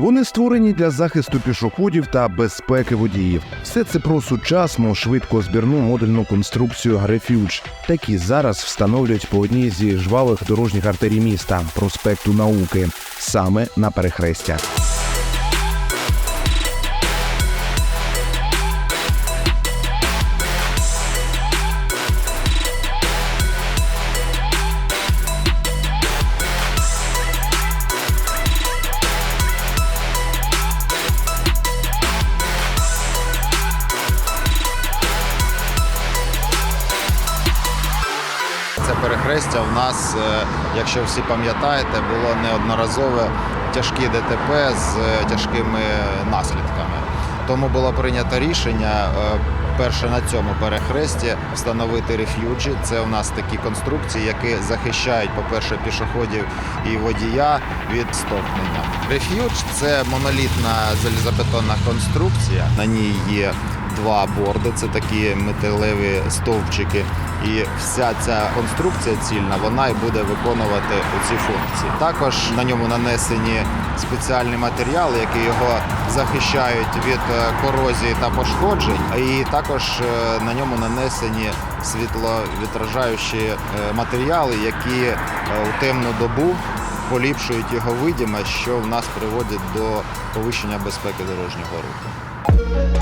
Вони створені для захисту пішоходів та безпеки водіїв. Все це про сучасну швидкозбірну модульну конструкцію Refuge. Такі зараз встановлюють по одній зі жвавих дорожніх артерій міста проспекту науки, саме на перехрестя. Перехрестя в нас, е, якщо всі пам'ятаєте, було неодноразове тяжкі ДТП з е, тяжкими наслідками. Тому було прийнято рішення е, перше на цьому перехресті встановити реф'юджі. Це у нас такі конструкції, які захищають, по-перше, пішоходів і водія від стовкнення. Реф'юдж це монолітна залізобетонна конструкція. На ній є два борди, це такі металеві стовпчики. І вся ця конструкція цільна, вона і буде виконувати ці функції. Також на ньому нанесені спеціальні матеріали, які його захищають від е, корозії та пошкоджень. І також е, на ньому нанесені світловідражаючі е, матеріали, які у темну добу поліпшують його видимість, що в нас приводить до повищення безпеки дорожнього руху.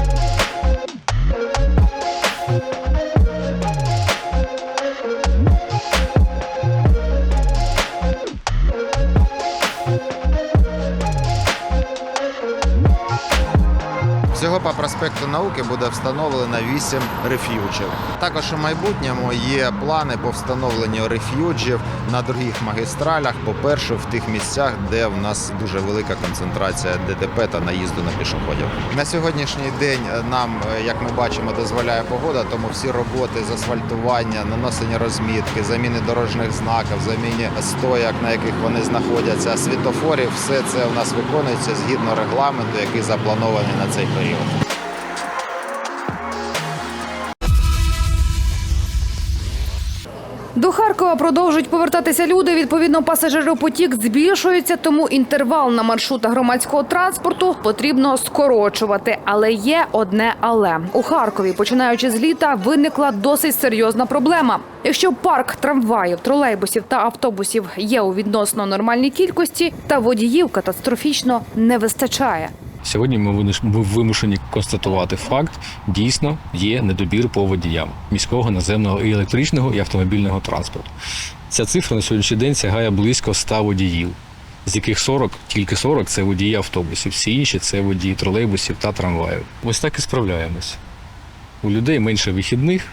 По проспекту науки буде встановлено 8 реф'юджів. Також у майбутньому є плани по встановленню реф'юджів на других магістралях, по-перше, в тих місцях, де в нас дуже велика концентрація ДТП та наїзду на пішоходів. На сьогоднішній день е, нам, е, як ми бачимо, дозволяє погода, тому всі роботи з асфальтування, наносення розмітки, заміни дорожніх знаків, заміни стояк, на яких вони знаходяться, світофорів, все це у нас виконується згідно регламенту, який запланований на цей період. До Харкова продовжують повертатися люди. Відповідно, пасажиропотік збільшується, тому інтервал на маршрутах громадського транспорту потрібно скорочувати. Але є одне але у Харкові, починаючи з літа, виникла досить серйозна проблема. Якщо парк трамваїв, тролейбусів та автобусів є у відносно нормальній кількості, та водіїв катастрофічно не вистачає. Сьогодні ми вимушені констатувати факт: дійсно є недобір по водіям міського, наземного і електричного і автомобільного транспорту. Ця цифра на сьогоднішній день сягає близько 100 водіїв, з яких 40, тільки 40 це водії автобусів, всі інші це водії тролейбусів та трамваїв. Ось так і справляємось. У людей менше вихідних.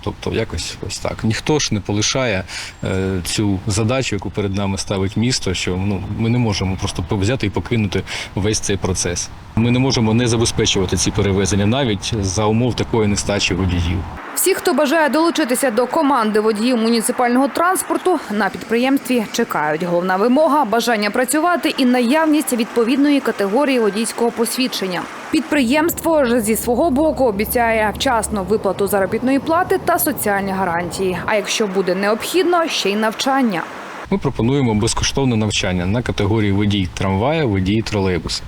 Тобто, якось ось так. Ніхто ж не полишає е, цю задачу, яку перед нами ставить місто, що ну ми не можемо просто взяти і покинути весь цей процес. Ми не можемо не забезпечувати ці перевезення навіть за умов такої нестачі водіїв. Всі, хто бажає долучитися до команди водіїв муніципального транспорту, на підприємстві чекають. Головна вимога бажання працювати і наявність відповідної категорії водійського посвідчення. Підприємство ж зі свого боку обіцяє вчасну виплату заробітної плати та соціальні гарантії. А якщо буде необхідно, ще й навчання. Ми пропонуємо безкоштовне навчання на категорії водій трамвая, водій тролейбуса.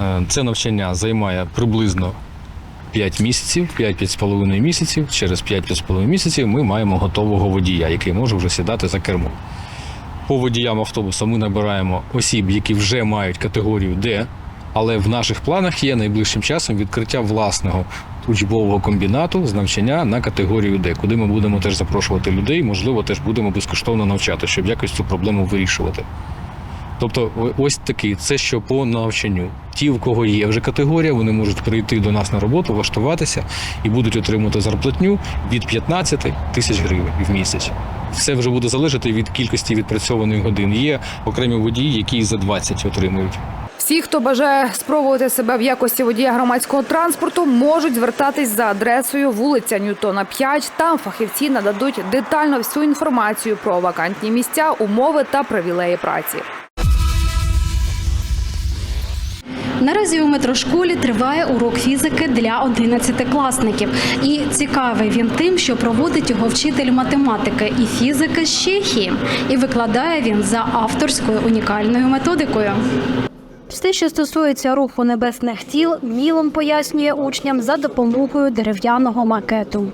Е, Це навчання займає приблизно 5 місяців, 5-5,5 місяців. Через 5-5,5 місяців ми маємо готового водія, який може вже сідати за кермо. По водіям автобуса ми набираємо осіб, які вже мають категорію Д, але в наших планах є найближчим часом відкриття власного учбового комбінату з навчання на категорію Д, куди ми будемо теж запрошувати людей, можливо, теж будемо безкоштовно навчати, щоб якось цю проблему вирішувати. Тобто, ось такий, це що по навчанню. Ті, у кого є вже категорія, вони можуть прийти до нас на роботу, влаштуватися і будуть отримувати зарплатню від 15 тисяч гривень в місяць. Все вже буде залежати від кількості відпрацьованих годин. Є окремі водії, які за 20 отримують. Всі, хто бажає спробувати себе в якості водія громадського транспорту, можуть звертатись за адресою вулиця Ньютона 5. Там фахівці нададуть детально всю інформацію про вакантні місця, умови та привілеї праці. Наразі у метрошколі триває урок фізики для 11-класників. І цікавий він тим, що проводить його вчитель математики і фізики з Чехії. І викладає він за авторською унікальною методикою. Все, що стосується руху небесних тіл, Мілон пояснює учням за допомогою дерев'яного макету.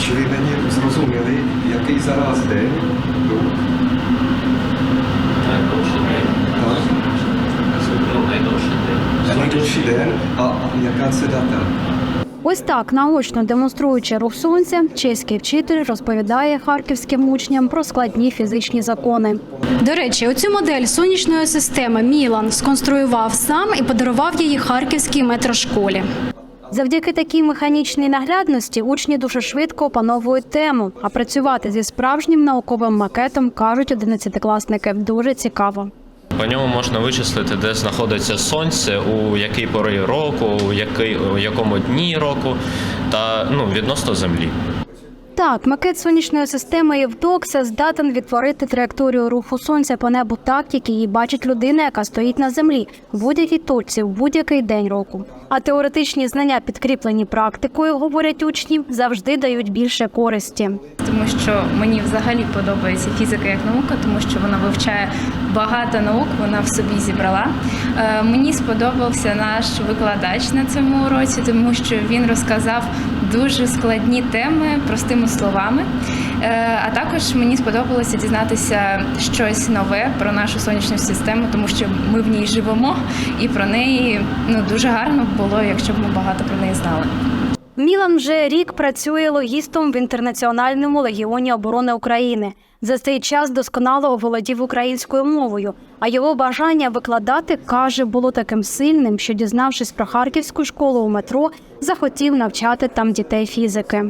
Чи ви мені зрозуміли, який зараз день? День, а яка це дата? Ось так, наочно демонструючи рух сонця, чеський вчитель розповідає харківським учням про складні фізичні закони. До речі, оцю модель сонячної системи Мілан сконструював сам і подарував її харківській метрошколі. Завдяки такій механічній наглядності учні дуже швидко опановують тему, а працювати зі справжнім науковим макетом кажуть одинадцятикласники дуже цікаво. По ньому можна вичислити, де знаходиться сонце, у якій пори року, у, який, у якому дні року та ну, відносно землі. Так, макет сонячної системи Євдокса здатен відтворити траєкторію руху сонця по небу так, як її бачить людина, яка стоїть на землі в будь-якій точці, в будь-який день року. А теоретичні знання, підкріплені практикою, говорять учні, завжди дають більше користі. тому що мені взагалі подобається фізика як наука, тому що вона вивчає багато наук, вона в собі зібрала. Е, Мені сподобався наш викладач на цьому уроці, тому що він розказав дуже складні теми простими словами. Е, А також мені сподобалося дізнатися щось нове про нашу сонячну систему, тому що ми в ній живемо, і про неї ну дуже гарно було, якщо б ми багато про неї знали. Мілан вже рік працює логістом в інтернаціональному легіоні оборони України. За цей час досконало оволодів українською мовою, а його бажання викладати каже було таким сильним, що, дізнавшись про харківську школу у метро, захотів навчати там дітей фізики.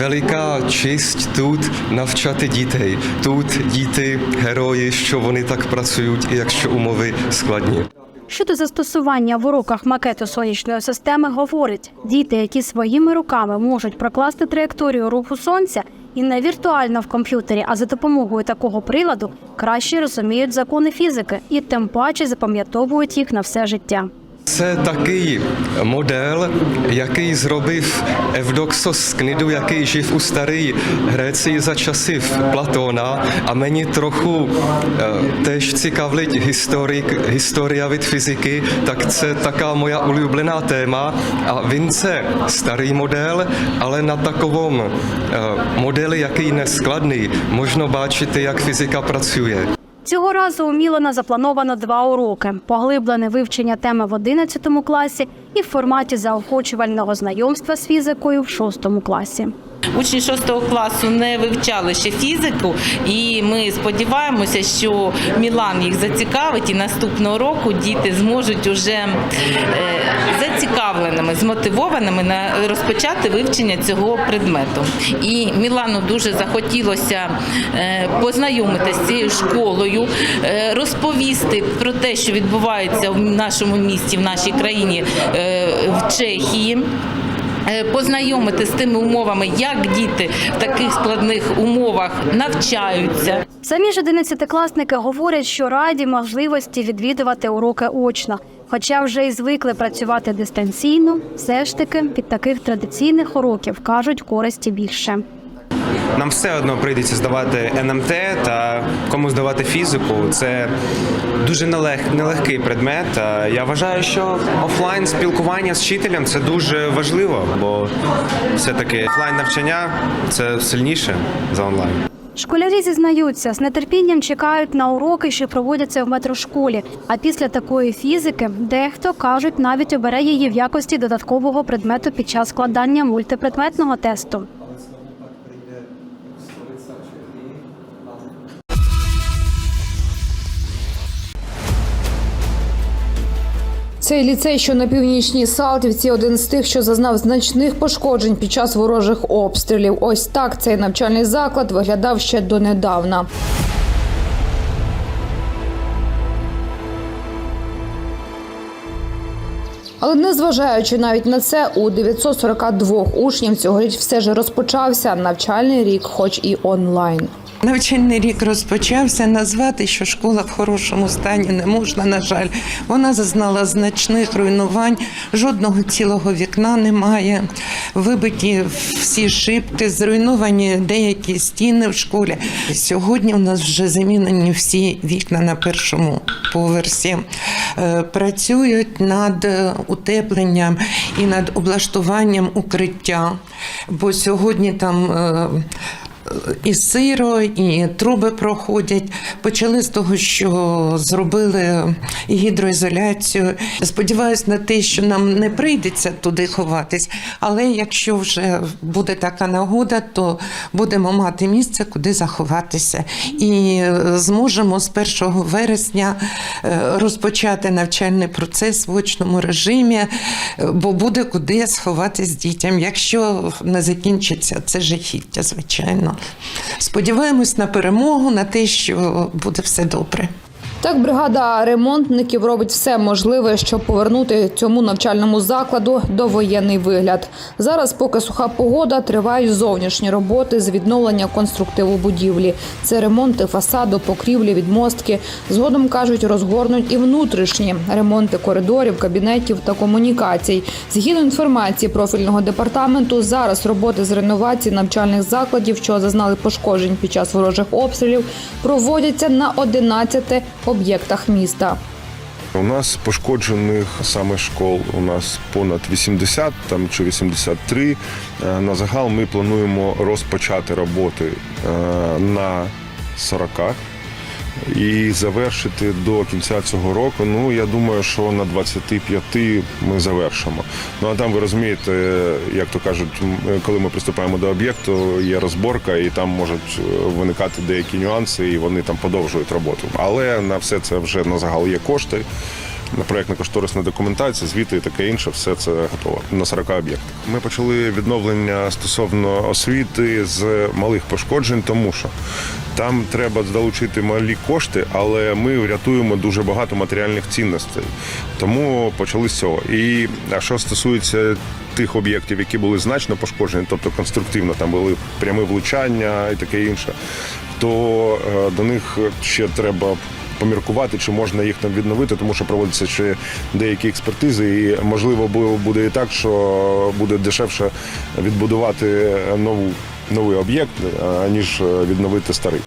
Велика честь тут навчати дітей. Тут діти герої, що вони так працюють, і якщо умови складні. Щодо застосування в уроках макету сонячної системи, говорить, діти, які своїми руками можуть прокласти траєкторію руху сонця і не віртуально в комп'ютері, а за допомогою такого приладу, краще розуміють закони фізики і тим паче запам'ятовують їх на все життя. Це такий модель, який зробив Евдоксос з Книду, який жив у старій Греції за часів Платона. А мені трохи е, теж цікавить історик, історія від фізики, так це така моя улюблена тема. А він це старий модель, але на takovому е, моделі, який не складний, можна Цього разу у Мілана заплановано два уроки: поглиблене вивчення теми в 11 класі і в форматі заохочувального знайомства з фізикою в 6 класі. Учні 6 класу не вивчали ще фізику, і ми сподіваємося, що Мілан їх зацікавить, і наступного року діти зможуть уже е, зацікавленими, змотивованими розпочати вивчення цього предмету. І Мілану дуже захотілося е, познайомитися з цією школою, е, розповісти про те, що відбувається в нашому місті, в нашій країні, в Чехії. Е, Познайомити з тими умовами, як діти в таких складних умовах навчаються. Самі ж одинадцятикласники говорять, що раді можливості відвідувати уроки очно. Хоча вже й звикли працювати дистанційно, все ж таки від таких традиційних уроків кажуть користі більше. Нам все одно прийдеться здавати НМТ та кому здавати фізику. Це дуже нелег, нелегкий предмет. Я вважаю, що офлайн спілкування з вчителем це дуже важливо, бо все-таки офлайн навчання це сильніше за онлайн. Школярі зізнаються, з нетерпінням чекають на уроки, що проводяться в метрошколі. А після такої фізики дехто кажуть, навіть обере її в якості додаткового предмету під час складання мультипредметного тесту. Цей ліцей, що на північній Салтівці, один з тих, що зазнав значних пошкоджень під час ворожих обстрілів. Ось так цей навчальний заклад виглядав ще донедавна. Але незважаючи навіть на це, у 942 учнів цьогоріч все ж розпочався навчальний рік, хоч і онлайн. Навчальний рік розпочався. Назвати, що школа в хорошому стані не можна. На жаль, вона зазнала значних руйнувань. Жодного цілого вікна немає. Вибиті всі шибки, зруйновані деякі стіни в школі. Сьогодні у нас вже замінені всі вікна на першому поверсі. Е, Працюють над е, утепленням і над облаштуванням укриття. Бо сьогодні там. І сиро, і труби проходять. Почали з того, що зробили гідроізоляцію. Сподіваюсь на те, що нам не прийдеться туди ховатись, але якщо вже буде така нагода, то будемо мати місце, куди заховатися. І е, зможемо з 1 вересня е, розпочати навчальний процес в очному режимі, бо буде куди сховатись дітям, якщо не закінчиться це жахіття, звичайно. Сподіваємось на перемогу, на те, що буде все добре. Так, бригада ремонтників робить все можливе, щоб повернути цьому навчальному закладу довоєнний вигляд. Зараз, поки суха погода, тривають зовнішні роботи з відновлення конструктиву будівлі. Це ремонти фасаду, покрівлі, відмостки. Згодом кажуть, розгорнуть і внутрішні ремонти коридорів, кабінетів та комунікацій. Згідно інформації профільного департаменту, зараз роботи з реновації навчальних закладів, що зазнали пошкоджень під час ворожих обстрілів, проводяться на 11 об'єктах міста. У нас пошкоджених саме школ у нас понад 80 там чи 83. Е, На загал ми плануємо розпочати роботи е, на 40 і завершити до кінця цього року. Ну я думаю, що на 25 ми завершимо. Ну а там ви розумієте, як то кажуть, коли ми приступаємо до об'єкту, є розборка, і там можуть е, виникати деякі нюанси, і вони там подовжують роботу. Але на все це вже на загал є кошти. На проєктно-кошторисна документація, звіти і таке інше, все це готово на 40 об'єктах. Ми почали відновлення стосовно освіти з малих пошкоджень, тому що там треба залучити малі кошти, але ми врятуємо дуже багато матеріальних цінностей. Тому почали з цього. І а що стосується тих об'єктів, які були значно пошкоджені, тобто конструктивно там були прямі влучання і таке інше, то е, до них ще треба поміркувати, чи можна їх там відновити, тому що проводяться ще деякі експертизи, і можливо буде і так, що буде дешевше відбудувати нову новий об'єкт, аніж відновити старий.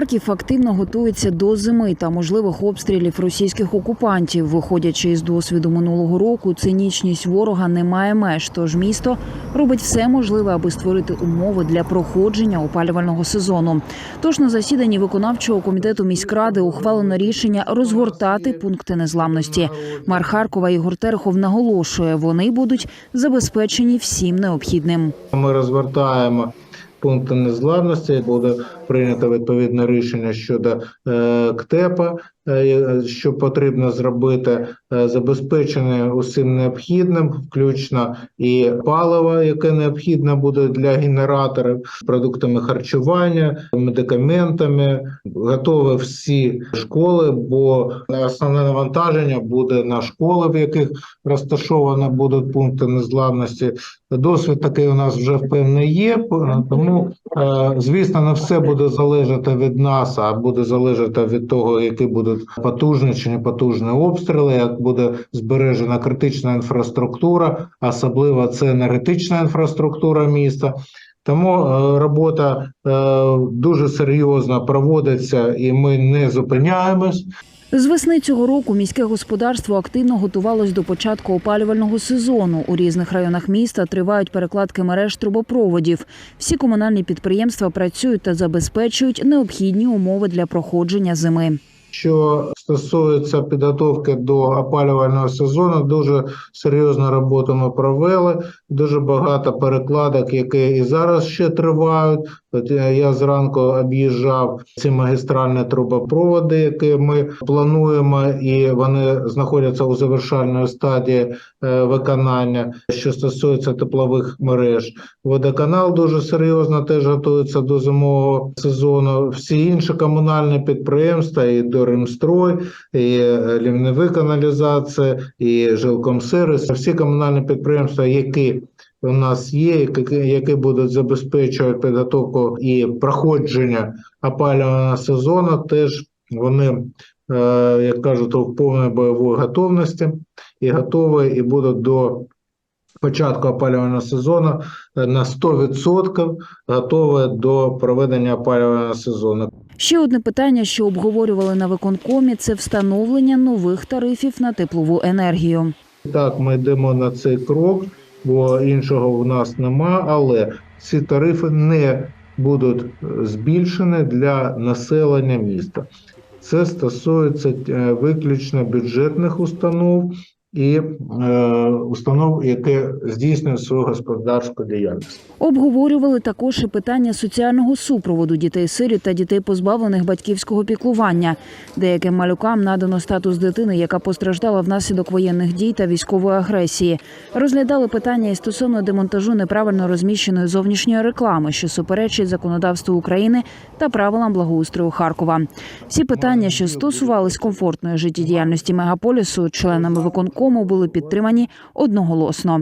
Харків активно готується до зими та можливих обстрілів російських окупантів. Виходячи із досвіду минулого року, цинічність ворога не має меж. Тож місто робить все можливе, аби створити умови для проходження опалювального сезону. Тож на засіданні виконавчого комітету міськради ухвалено рішення розгортати пункти незламності. Мер Харкова Ігор Терехов наголошує, вони будуть забезпечені всім необхідним. Ми розвертаємо пункти незглавності Буде прийнято відповідне рішення щодо е, КТЕПа, що потрібно зробити, е, забезпечення усім необхідним, включно і паливо, яке необхідно буде для генераторів, продуктами харчування, медикаментами. Готові всі школи, бо основне навантаження буде на школи, в яких розташовано будуть пункти незламності. Досвід такий у нас вже певний є, тому е, звісно, не все буде залежати від нас, а буде залежати від того, які будуть потужні чи не потужні обстріли, як буде збережена критична інфраструктура, особливо це енергетична інфраструктура міста. Тому е, робота е, дуже серйозно проводиться, і ми не зупиняємось. З весни цього року міське господарство активно готувалось до початку опалювального сезону. У різних районах міста тривають перекладки мереж трубопроводів. Всі комунальні підприємства працюють та забезпечують необхідні умови для проходження зими. Що стосується підготовки до опалювального сезону, дуже серйозну роботу ми провели. Дуже багато перекладок, які і зараз ще тривають. От я я зранку об'їжджав ці магістральні трубопроводи, які ми плануємо, і вони знаходяться у завершальної стадії е, виконання. Що стосується теплових мереж, водоканал дуже серйозно теж готується до зимового сезону. Всі інші комунальні підприємства і до Римстрой і е, лівневи каналізація, і жилкомсервіс. Всі комунальні підприємства, які у нас є, які, будуть забезпечувати підготовку і проходження опалювального сезону, теж вони, е, як кажуть, в повній бойовій готовності і готові, і будуть до початку опалювального сезону е, на 100% готові до проведення опалювального сезону. Ще одне питання, що обговорювали на виконкомі, це встановлення нових тарифів на теплову енергію. Так, ми йдемо на цей крок, бо іншого в нас нема, але ці тарифи не будуть збільшені для населення міста. Це стосується е, виключно бюджетних установ і е, установ, які здійснюють свою господарську діяльність. Обговорювали також і питання соціального супроводу дітей сиріт та дітей, позбавлених батьківського піклування. Деяким малюкам надано статус дитини, яка постраждала внаслідок воєнних дій та військової агресії. Розглядали питання і стосовно демонтажу неправильно розміщеної зовнішньої реклами, що суперечить законодавству України та правилам благоустрою Харкова. Всі питання, що стосувались комфортної життєдіяльності мегаполісу, членами виконкому були підтримані одноголосно.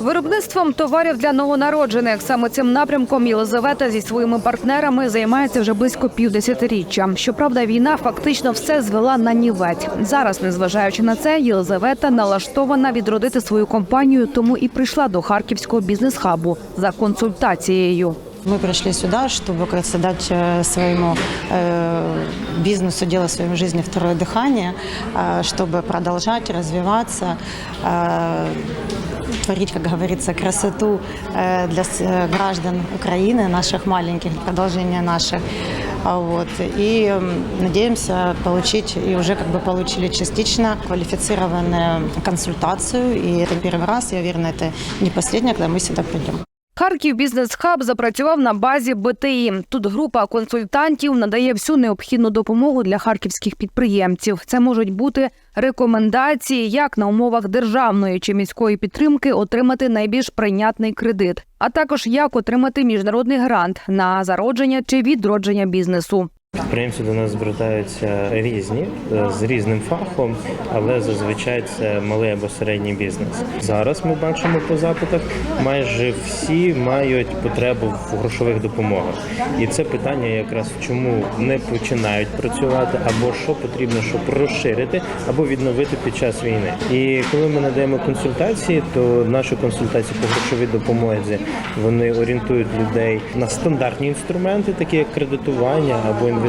Виробництвом товарів для новонароджених саме цим напрямком Єлизавета зі своїми партнерами займається вже близько півдесятиріччя. Щоправда, війна фактично все звела на нівець. Зараз, незважаючи на це, Єлизавета налаштована відродити свою компанію, тому і прийшла до харківського бізнес-хабу за консультацією. Мы пришли сюда, чтобы как говорится, дать э, своему э, бизнесу, делать в своей жизни второе дыхание, э, чтобы продолжать развиваться, э, творить, как говорится, красоту э, для с- э, граждан Украины, наших маленьких, продолжение наших. А Вот. И м, надеемся получить, и уже как бы получили частично квалифицированную консультацию. И это первый раз, я уверена, это не последний, когда мы сюда придем. Харків Бізнес Хаб запрацював на базі БТІ. Тут група консультантів надає всю необхідну допомогу для харківських підприємців. Це можуть бути рекомендації, як на умовах державної чи міської підтримки отримати найбільш прийнятний кредит, а також як отримати міжнародний грант на зародження чи відродження бізнесу. Підприємці до нас звертаються різні е, з різним фахом, але зазвичай це малий або середній бізнес. Зараз ми бачимо по запитах, майже всі мають потребу в грошових допомогах, і це питання якраз чому не починають працювати, або що потрібно, щоб розширити або відновити під час війни. І коли ми надаємо консультації, то наші консультації по грошовій допомозі вони орієнтують людей на стандартні інструменти, такі як кредитування або інвестиції,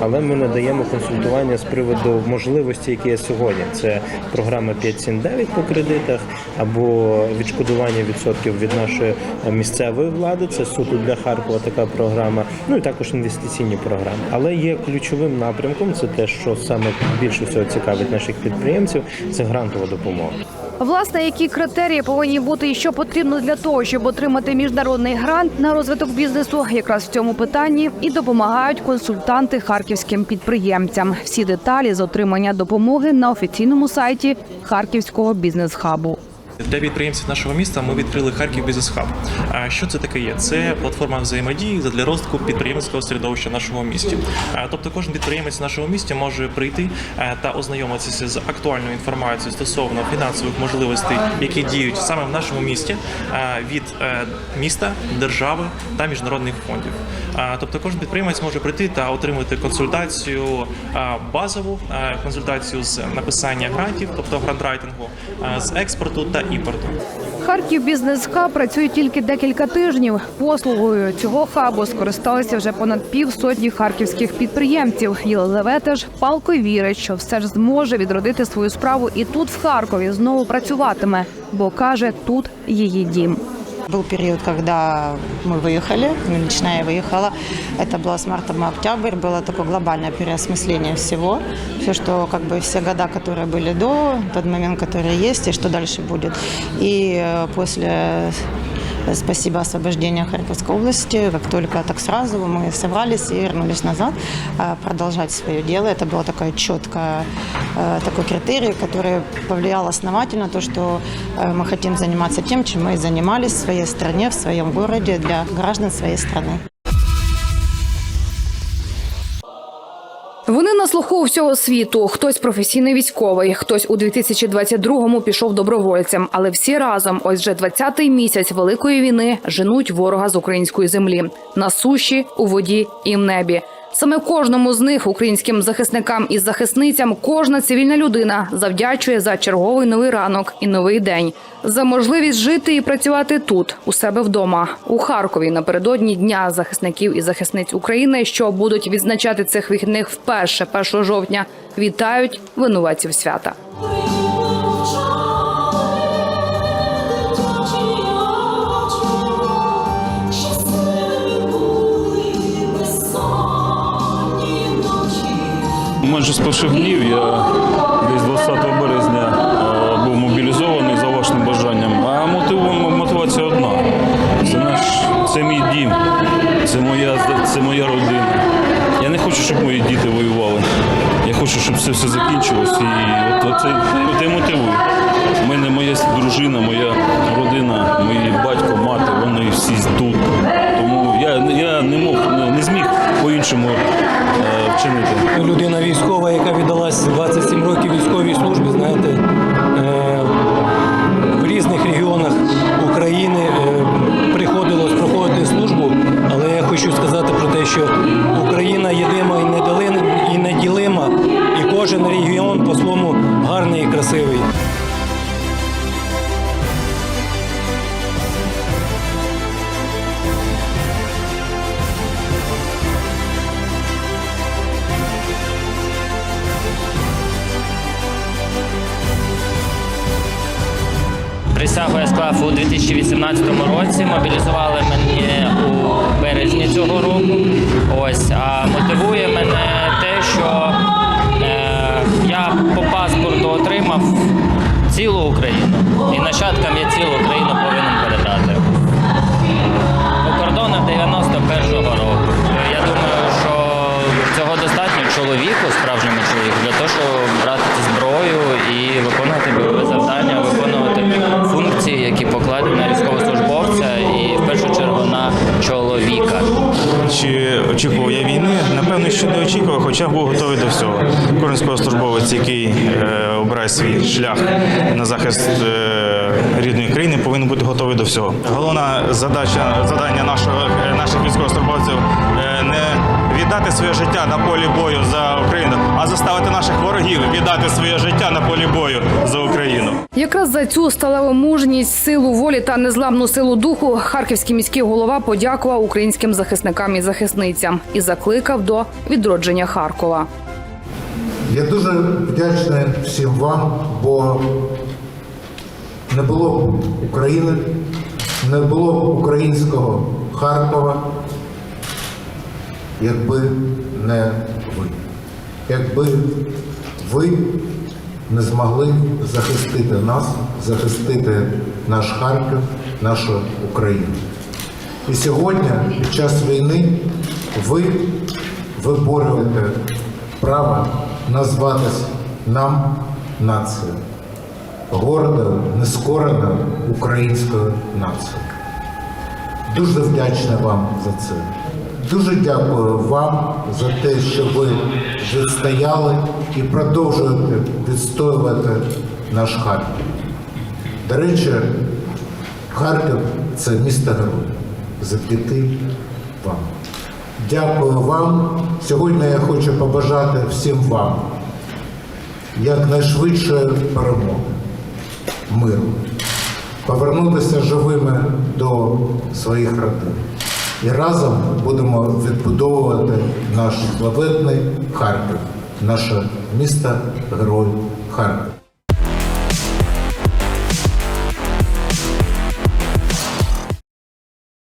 але ми надаємо консультування з приводу можливості, які є сьогодні. Це програма 579 по кредитах або відшкодування відсотків від нашої місцевої влади. Це суто для Харкова така програма. Ну і також інвестиційні програми. Але є ключовим напрямком. Це те, що саме більше всього цікавить наших підприємців. Це грантова допомога. Власне, які критерії повинні бути і що потрібно для того, щоб отримати міжнародний грант на розвиток бізнесу, якраз в цьому питанні і допомагають консультанти харківським підприємцям. Всі деталі з отримання допомоги на офіційному сайті Харківського бізнес-хабу. Для підприємців нашого міста ми відкрили Харків Бізнес Хаб. Що це таке є? Це платформа взаємодії для розвитку підприємницького середовища в нашому місті. Тобто, кожен підприємець в нашому місті може прийти та ознайомитися з актуальною інформацією стосовно фінансових можливостей, які діють саме в нашому місті від е, міста, держави та міжнародних фондів. Тобто, кожен підприємець може прийти та отримати консультацію базову, консультацію з написання грантів, тобто грантрайтингу, з експорту та імпорту. Харків бізнес хаб працює тільки декілька тижнів. Послугою цього хабу скористалися вже понад півсотні харківських підприємців. Єлизавета ж палко вірить, що все ж зможе відродити свою справу і тут, в Харкові, знову працюватиме, бо каже, тут її дім. Был период, когда мы выехали, ну, лично я выехала. Это было с марта по октябрь, было такое глобальное переосмысление всего. Все, что как бы все года, которые были до, тот момент, который есть, и что дальше будет. И э, после э, Спасибо освобождения Харьковской области. Как только так сразу мы собрались и вернулись назад э, продолжать свое дело. Это было такое четкое э, такой критерий, который повлиял основательно то, что э, мы хотим заниматься тем, чем мы и занимались в своей стране, в своем городе для граждан своей страны. Вони на слуху всього світу. Хтось професійний військовий, хтось у 2022-му пішов добровольцем. Але всі разом, ось вже 20-й місяць великої війни, женуть ворога з української землі на суші, у воді і в небі. Саме кожному з них, українським захисникам і захисницям, кожна цивільна людина завдячує за черговий новий ранок і новий день, за можливість жити і працювати тут, у себе вдома, у Харкові, напередодні дня захисників і захисниць України, що будуть відзначати цих вихідних вперше 1 жовтня. Вітають винуватців свята. Майже з перших днів я десь 20 березня е, був мобілізований за вашим бажанням. А мотив- мотивація одна. Це наш, це мій дім, це моя, це моя родина. Я не хочу, щоб мої діти воювали. Я хочу, щоб це все закінчилось. І от, це, це мотивує. У мене моя дружина, моя родина, мій батько, мати, вони всі тут. Тому я, я не мог, не, зміг по-іншому е, вчинити. людина військова, яка віддалась 27 років військовій службі, знаєте, е, в різних регіонах України е, Я у 2018 році. Мобілізували мене у березні цього року. Ось а мотивує мене те, що е, я по паспорту отримав цілу Україну. І нащадкам я цілу Україну повинен не був готовий до всього. Кожен військовослужбовець, який е, обирає свій шлях на захист е, рідної країни, повинен бути готовий до всього. Головна задача завдання нашого е, наших військовослужбовців не віддати своє життя на полі бою за Україну, а заставити наших ворогів віддати своє життя на полі бою за Україну. Якраз за цю сталеву мужність, силу волі та незламну силу духу харківський міський голова подякував українським захисникам і захисницям і закликав до відродження Харкова. Я дуже вдячний всім вам, бо не було України, не було українського Харкова, якби не ви. Якби ви не змогли захистити нас, захистити наш Харків, нашу Україну. І сьогодні, під час війни, ви виборюєте право назватись нам нацією, гордою, нескореною українською нацією. Дуже вдячний вам за це. Дуже дякую вам за те, що ви відстояли і продовжуєте відстоювати наш Харків. До речі, Харків це місто герой. Завдяки вам. Дякую вам. Сьогодні я хочу побажати всім вам якнайшвидшої перемоги, миру, повернутися живими до своїх родин. І разом будемо відбудовувати наш славетний Харків, наше місто Герой Харків.